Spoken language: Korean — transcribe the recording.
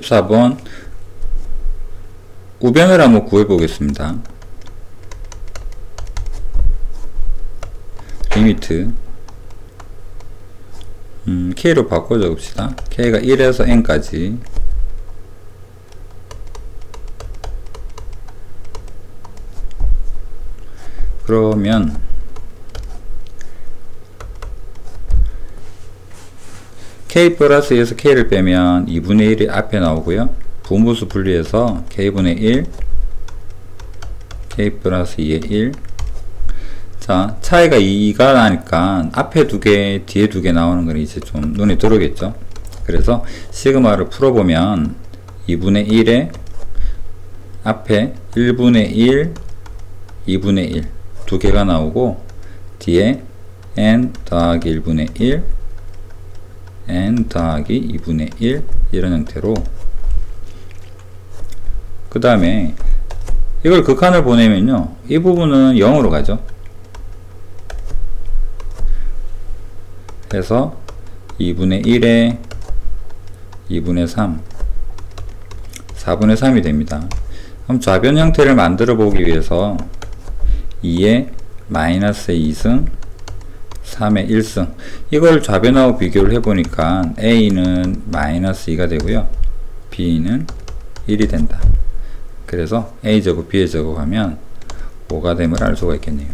14번 우변을 한번 구해 보겠습니다. 리미트 음, K로 바꿔 적읍시다. K가 1에서 N까지 그러면 K 플러스 2에서 K를 빼면 2분의 1이 앞에 나오고요. 분모수 분리해서 K분의 1 K 플러스 2의 1 자, 차이가 2가 나니까 앞에 두 개, 뒤에 두 개 나오는 건 이제 좀 눈에 들어오겠죠. 그래서 시그마를 풀어보면 2분의 1에 앞에 1분의 1, 2분의 1 두 개가 나오고 뒤에 n 더하기 1분의 1, n 더하기 2분의 1 이런 형태로. 그 다음에 이걸 극한을 보내면요 이 부분은 0으로 가죠. 해서 2분의 1에 2분의 3 4분의 3이 됩니다. 그럼 좌변 형태를 만들어 보기 위해서 2에 마이너스 2승 3의 1승. 이걸 좌변하고 비교를 해보니까 A는 마이너스 2가 되고요. B는 1이 된다. 그래서 A 제곱 B의 제곱 하면 5가 됨을 알 수가 있겠네요